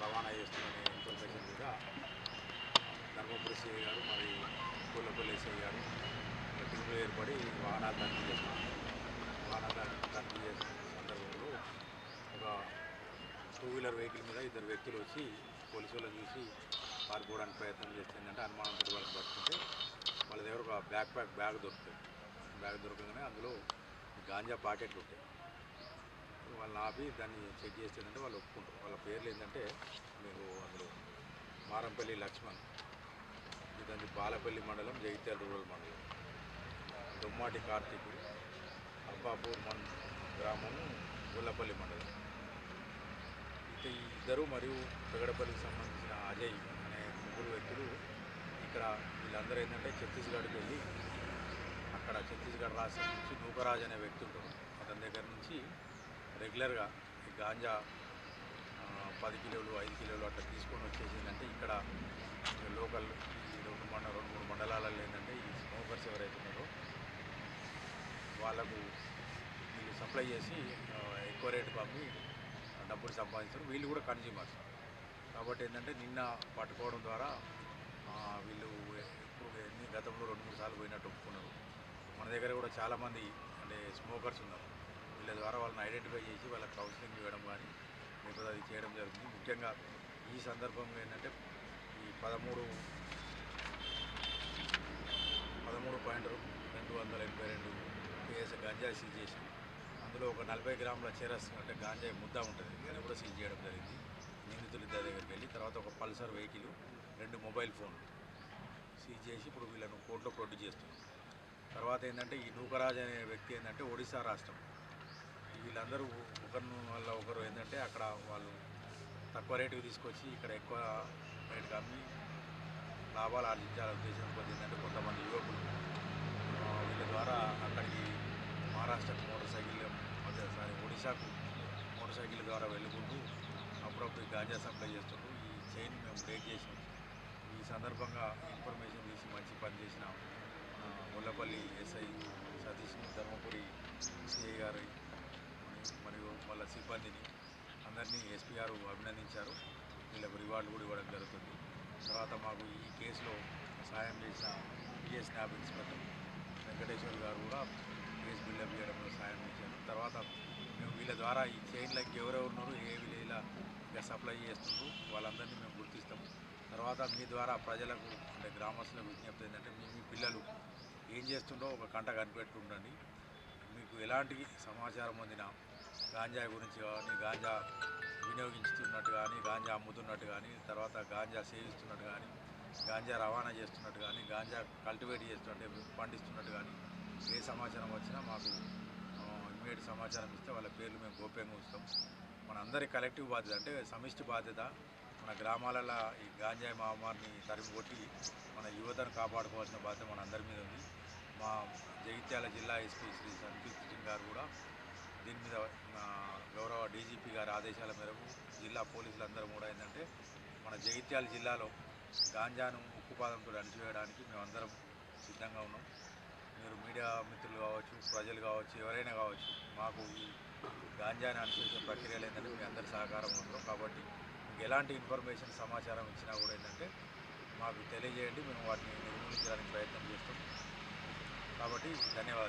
రవాణా చేస్తున్న ఇన్ఫర్మేషన్ మీద ధర్మపురి సిఐ గారు మరి పూలపల్లి ఎస్ఐ గారు టీంలు ఏర్పడి వాహనాలు తనిఖీ చేస్తున్నారు. వాహనాలు తనిఖీ చేసిన సందర్భంలో ఒక టూ వీలర్ వెహికల్ మీద ఇద్దరు వ్యక్తులు వచ్చి పోలీసు వాళ్ళు చూసి పారిపోవడానికి ప్రయత్నం చేస్తుందంటే అనుమానంతో వాళ్ళకి పట్టుకుంటే. వాళ్ళ దగ్గర ఒక బ్యాక్ ప్యాక్ బ్యాగ్ దొరుకుతుంది. బ్యాగ్ దొరకగానే అందులో గాంజా ప్యాకెట్లు ఉంటాయి. వాళ్ళని ఆపి దాన్ని చెక్ చేస్తుందంటే వాళ్ళు ఒప్పుకుంటారు. వాళ్ళ పేర్లు ఏంటంటే మీకు అందులో మారంపల్లి లక్ష్మణ్ ఇదండి బాలపల్లి మండలం జగిత్యాల రూరల్ మండలం. దుమ్మాటి కార్తీక్ అబ్బాపూర్ మండ గ్రామము గుల్లపల్లి మండలం. ఇక ఈ ఇద్దరు మరియు పెగడపల్లికి సంబంధించిన అజయ్ అనే ముగ్గురు వ్యక్తులు ఇక్కడ వీళ్ళందరూ ఏంటంటే ఛత్తీస్గఢ్కి వెళ్ళి అక్కడ ఛత్తీస్గఢ్ రాష్ట్రం నుంచి నూకరాజ్ అనే వ్యక్తి ఉంటాడు. అతని దగ్గర నుంచి రెగ్యులర్గా ఈ గాంజా పది కిలోలు ఐదు కిలోలు అట్లా తీసుకొని వచ్చేసిందంటే ఇక్కడ లోకల్ ఈ రెండు మండ రెండు మూడు మండలాలలో ఏంటంటే ఈ స్మోకర్స్ ఎవరైతే ఉన్నారో వాళ్ళకు వీళ్ళు సప్లై చేసి ఎక్కువ రేటు పంపి డబ్బులు సంపాదిస్తారు. వీళ్ళు కూడా కన్జ్యూమర్స్ కాబట్టి ఏంటంటే నిన్న పట్టుకోవడం ద్వారా వీళ్ళు ఎప్పుడు ఎన్ని గతంలో రెండు మూడు సార్లు పోయినట్టు ఒప్పుకున్నారు. మన దగ్గర కూడా చాలామంది అంటే స్మోకర్స్ ఉన్నారు. వీళ్ళ ద్వారా వాళ్ళని ఐడెంటిఫై చేసి వాళ్ళకి కౌన్సిలింగ్ ఇవ్వడం కానీ లేకపోతే అది చేయడం జరుగుతుంది. ముఖ్యంగా ఈ సందర్భంగా ఏంటంటే ఈ పదమూడు పదమూడు పాయింట్ రెండు వందల ఎనభై రెండు కేఎస్ గంజాయి సీజ్ చేసి అందులో ఒక నలభై గ్రాముల చెరస్ అంటే గాంజాయి ముద్ద ఉంటుంది. అది కూడా సీజ్ చేయడం జరిగింది. నిందితులు ఇద్దరి దగ్గరికి వెళ్ళి తర్వాత ఒక పల్సర్ వెహికల్ రెండు మొబైల్ ఫోన్లు సీజ్ చేసి ఇప్పుడు వీళ్ళను కోర్టులో ప్రొడ్యూస్ చేస్తున్నాం తర్వాత ఏంటంటే ఈ నూకరాజ్ అనే వ్యక్తి ఏంటంటే ఒడిశా రాష్ట్రం వీళ్ళందరూ ఒకరి వల్ల ఒకరు ఏంటంటే అక్కడ వాళ్ళు తక్కువ రేటుకి తీసుకొచ్చి ఇక్కడ ఎక్కువ రేటుకి అమ్మి లాభాలు ఆర్జించాలనే ఉద్దేశం కొద్ది ఏంటంటే కొంతమంది యువకులు వీళ్ళ ద్వారా అక్కడికి మహారాష్ట్రకు మోటార్ సైకిల్ అదే సారీ ఒడిశాకు మోటార్ సైకిల్ ద్వారా వెళ్ళుకుంటూ అప్పుడప్పుడు గాంజా సప్లై చేస్తుంటూ ఈ చైన్ మేము బ్రేక్ చేసాం. ఈ సందర్భంగా ఇన్ఫర్మేషన్ తీసి మంచి పని చేసిన ఆ, ముల్లపల్లి ఎస్ఐ సతీష్ ధర్మపురి సిఐ గారి మరియు వాళ్ళ సిబ్బందిని అందరినీ ఎస్పీ గారు అభినందించారు. వీళ్ళకు రివార్డు కూడా ఇవ్వడం జరుగుతుంది. తర్వాత మాకు ఈ కేసులో సాయం చేసిన పిఎస్ స్నాప్ ఇన్స్పెక్టర్ వెంకటేశ్వర్ గారు కూడా కేసు బిల్డప్ చేయడంలో సాయం చేశారు. తర్వాత మేము వీళ్ళ ద్వారా ఈ చైన్లకి ఎవరెవరు ఉన్నారు ఏ విలేజ్లో ఇంకా సప్లై చేస్తున్నారు వాళ్ళందరినీ మేము గుర్తిస్తాము. తర్వాత మీ ద్వారా ప్రజలకు అంటే గ్రామస్తులకు విజ్ఞప్తి ఏంటంటే మీ మీ పిల్లలు ఏం చేస్తుండో ఒక కంట కనిపెట్టుకుండండి మీకు ఎలాంటి సమాచారం పొందిన గాంజా గురించి కానీ గాంజా వినియోగించుతున్నట్టు కానీ గాంజా అమ్ముతున్నట్టు కానీ తర్వాత గాంజా సేవిస్తున్నట్టు కానీ గాంజా రవాణా చేస్తున్నట్టు కానీ గాంజా కల్టివేట్ చేస్తున్నట్టు పండిస్తున్నట్టు కానీ ఏ సమాచారం వచ్చినా మాకు ఇమ్మీడియట్ సమాచారం ఇస్తే వాళ్ళ పేర్లు మేము గోప్యంగా ఉంచుతాం. మన అందరి కలెక్టివ్ బాధ్యత అంటే సమిష్టి బాధ్యత. మన గ్రామాలలో ఈ గాంజాయి మహమ్మారిని తరిమి కొట్టి మన యువతను కాపాడుకోవాల్సిన బాధ్యత మన అందరి మీద ఉంది. మా జగిత్యాల జిల్లా ఎస్పీ శ్రీ సంకీర్తి సింగ్ గారు కూడా దీని మీద గౌరవ డీజీపీ గారి ఆదేశాల మేరకు జిల్లా పోలీసులందరూ కూడా ఏంటంటే మన జగిత్యాల జిల్లాలో గాంజాను ఉక్కుపాదంతో అణిచివేయడానికి మేమందరం సిద్ధంగా ఉన్నాం. మీరు మీడియా మిత్రులు కావచ్చు ప్రజలు కావచ్చు ఎవరైనా కావచ్చు మాకు ఈ గాంజాని అణిచేసే ప్రక్రియలు ఏంటంటే మీ అందరి సహకారం అవసరం కాబట్టి మీకు ఎలాంటి ఇన్ఫర్మేషన్ సమాచారం ఇచ్చినా కూడా ఏంటంటే మాకు తెలియజేయండి. మేము వాటిని నిర్మూలించడానికి ప్రయత్నం చేస్తాం. కాబట్టి ధన్యవాదాలు.